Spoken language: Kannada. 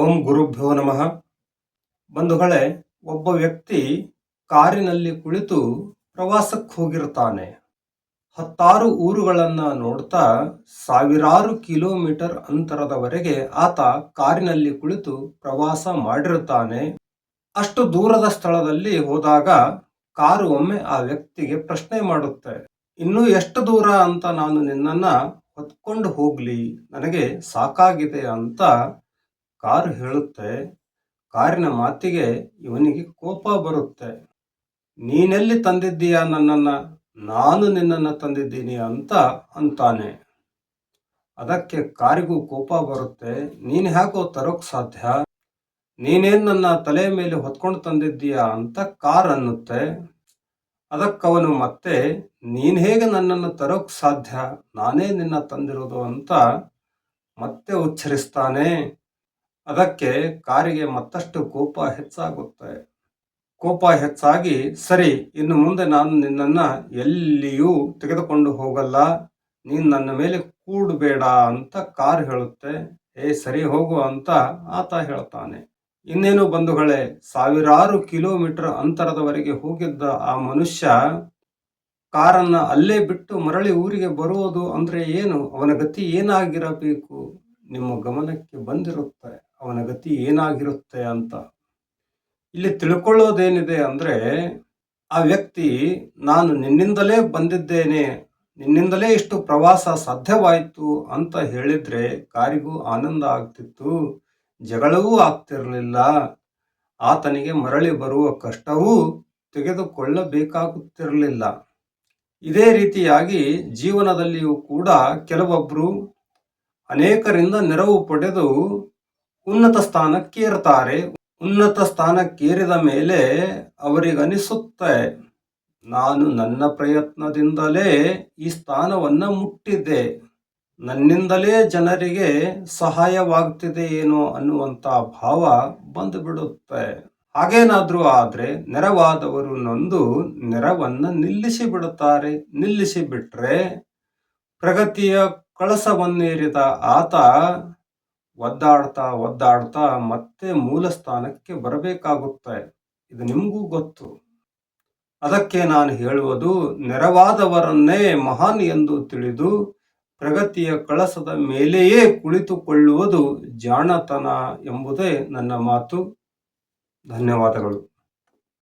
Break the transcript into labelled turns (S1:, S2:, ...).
S1: ಓಂ ಗುರುಭ್ಯೋ ನಮಃ. ಬಂಧುಗಳೇ, ಒಬ್ಬ ವ್ಯಕ್ತಿ ಕಾರಿನಲ್ಲಿ ಕುಳಿತು ಪ್ರವಾಸಕ್ಕೆ ಹೋಗಿರ್ತಾನೆ. ಹತ್ತಾರು ಊರುಗಳನ್ನು ನೋಡ್ತಾ ಸಾವಿರಾರು ಕಿಲೋಮೀಟರ್ ಅಂತರದವರೆಗೆ ಆತ ಕಾರಿನಲ್ಲಿ ಕುಳಿತು ಪ್ರವಾಸ ಮಾಡಿರುತ್ತಾನೆ ಅಷ್ಟು ದೂರದ ಸ್ಥಳದಲ್ಲಿ ಹೋದಾಗ ಕಾರು ಒಮ್ಮೆ ಆ ವ್ಯಕ್ತಿಗೆ ಪ್ರಶ್ನೆ ಮಾಡುತ್ತೆ, ಇನ್ನೂ ಎಷ್ಟು ದೂರ ಅಂತ ನಾನು ನಿನ್ನನ್ನ ಹೊತ್ಕೊಂಡು ಹೋಗಲಿ, ನನಗೆ ಸಾಕಾಗಿದೆ ಅಂತ ಕಾರು ಹೇಳುತ್ತೆ, ಕಾರಿನ ಮಾತಿಗೆ ಇವನಿಗೆ ಕೋಪ ಬರುತ್ತೆ. ನೀನೆಲ್ಲಿ ತಂದಿದ್ದೀಯಾ ನನ್ನನ್ನ? ನಾನು ನಿನ್ನನ್ನು ತಂದಿದ್ದೀನಿ ಅಂತ ಅಂತಾನೆ. ಅದಕ್ಕೆ ಕಾರಿಗೂ ಕೋಪ ಬರುತ್ತೆ, ನೀನು ಹೇಗೋ ತರೋಕ್ ಸಾಧ್ಯ? ನೀನೇನು ನನ್ನ ತಲೆ ಮೇಲೆ ಹೊತ್ಕೊಂಡು ತಂದಿದ್ದೀಯಾ ಅಂತ ಕಾರ್ ಅನ್ನುತ್ತೆ. ಅದಕ್ಕವನು ಮತ್ತೆ, ನೀನು ಹೇಗೆ ನನ್ನನ್ನು ತರೋಕ್ ಸಾಧ್ಯ? ನಾನೇ ನಿನ್ನ ತಂದಿರೋದು ಅಂತ ಮತ್ತೆ ಉಚ್ಚರಿಸ್ತಾನೆ. ಅದಕ್ಕೆ ಕಾರಿಗೆ ಮತ್ತಷ್ಟು ಕೋಪ ಹೆಚ್ಚಾಗುತ್ತೆ. ಕೋಪ ಹೆಚ್ಚಾಗಿ, ಸರಿ, ಇನ್ನು ಮುಂದೆ ನಾನು ನಿನ್ನನ್ನು ಎಲ್ಲಿಯೂ ತೆಗೆದುಕೊಂಡು ಹೋಗಲ್ಲ. ನೀನು ನನ್ನ ಮೇಲೆ ಕೂಡಬೇಡ ಅಂತ ಕಾರ್ ಹೇಳುತ್ತೆ. ಏ, ಸರಿ ಹೋಗು ಅಂತ ಆತ ಹೇಳ್ತಾನೆ. ಇನ್ನೇನು ಬಂಧುಗಳೇ, ಸಾವಿರಾರು ಕಿಲೋಮೀಟರ್ ಅಂತರದವರೆಗೆ ಹೋಗಿದ್ದ ಆ ಮನುಷ್ಯ ಕಾರನ್ನ ಅಲ್ಲೇ ಬಿಟ್ಟು ಮರಳಿ ಊರಿಗೆ ಬರುವುದು ಅಂದರೆ ಏನು? ಅವನ ಗತಿ ಏನಾಗಿರಬೇಕು? ನಿಮ್ಮ ಗಮನಕ್ಕೆ ಬಂದಿರುತ್ತೆ. ಅವನ ಗತಿ ಏನಾಗಿರುತ್ತೆ ಅಂತ. ಇಲ್ಲಿ ತಿಳ್ಕೊಳ್ಳೋದೇನಿದೆ ಅಂದ್ರೆ, ಆ ವ್ಯಕ್ತಿ, ನಾನು ನಿನ್ನಿಂದಲೇ ಬಂದಿದ್ದೇನೆ, ನಿನ್ನಿಂದಲೇ ಇಷ್ಟು ಪ್ರವಾಸ ಸಾಧ್ಯವಾಯಿತು ಅಂತ ಹೇಳಿದ್ರೆ ಕಾರಿಗೂ ಆನಂದ ಆಗ್ತಿತ್ತು ಜಗಳವೂ ಆಗ್ತಿರಲಿಲ್ಲ. ಆತನಿಗೆ ಮರಳಿ ಬರುವ ಕಷ್ಟವೂ ತೆಗೆದುಕೊಳ್ಳಬೇಕಾಗುತ್ತಿರಲಿಲ್ಲ. ಇದೇ ರೀತಿಯಾಗಿ ಜೀವನದಲ್ಲಿಯೂ ಕೂಡ ಕೆಲವೊಬ್ಬರು ಅನೇಕರಿಂದ ನೆರವು ಪಡೆದು ಉನ್ನತ ಸ್ಥಾನಕ್ಕೇರ್ತಾರೆ ಉನ್ನತ ಸ್ಥಾನಕ್ಕೇರಿದ ಮೇಲೆ ಅವರಿಗನಿಸುತ್ತೆ, ನಾನು ನನ್ನ ಪ್ರಯತ್ನದಿಂದಲೇ ಈ ಸ್ಥಾನವನ್ನ ಮುಟ್ಟಿದ್ದೆ. ನನ್ನಿಂದಲೇ ಜನರಿಗೆ ಸಹಾಯವಾಗ್ತಿದೆ ಏನೋ ಅನ್ನುವಂತ ಭಾವ ಬಂದುಬಿಡುತ್ತೆ. ಹಾಗೇನಾದರೂ ಆದರೆ ನೆರವಾದವರು ನೊಂದು ನೆರವನ್ನು ನಿಲ್ಲಿಸಿ ಬಿಡುತ್ತಾರೆ ನಿಲ್ಲಿಸಿ ಬಿಟ್ರೆ ಪ್ರಗತಿಯ ಕಳಸವನ್ನೇರಿದ ಆತ ಒದ್ದಾಡ್ತಾ ಒದ್ದಾಡ್ತಾ ಮತ್ತೆ ಮೂಲ ಸ್ಥಾನಕ್ಕೆ ಬರಬೇಕಾಗುತ್ತೆ ಇದು. ನಿಮಗೂ ಗೊತ್ತು. ಅದಕ್ಕೆ ನಾನು ಹೇಳುವುದು, ನೆರವಾದವರನ್ನೇ ಮಹಾನ್ ಎಂದು ತಿಳಿದು ಪ್ರಗತಿಯ ಕಳಸದ ಮೇಲೆಯೇ ಕುಳಿತುಕೊಳ್ಳುವುದು ಜಾಣತನ ಎಂಬುದೇ ನನ್ನ ಮಾತು. ಧನ್ಯವಾದಗಳು.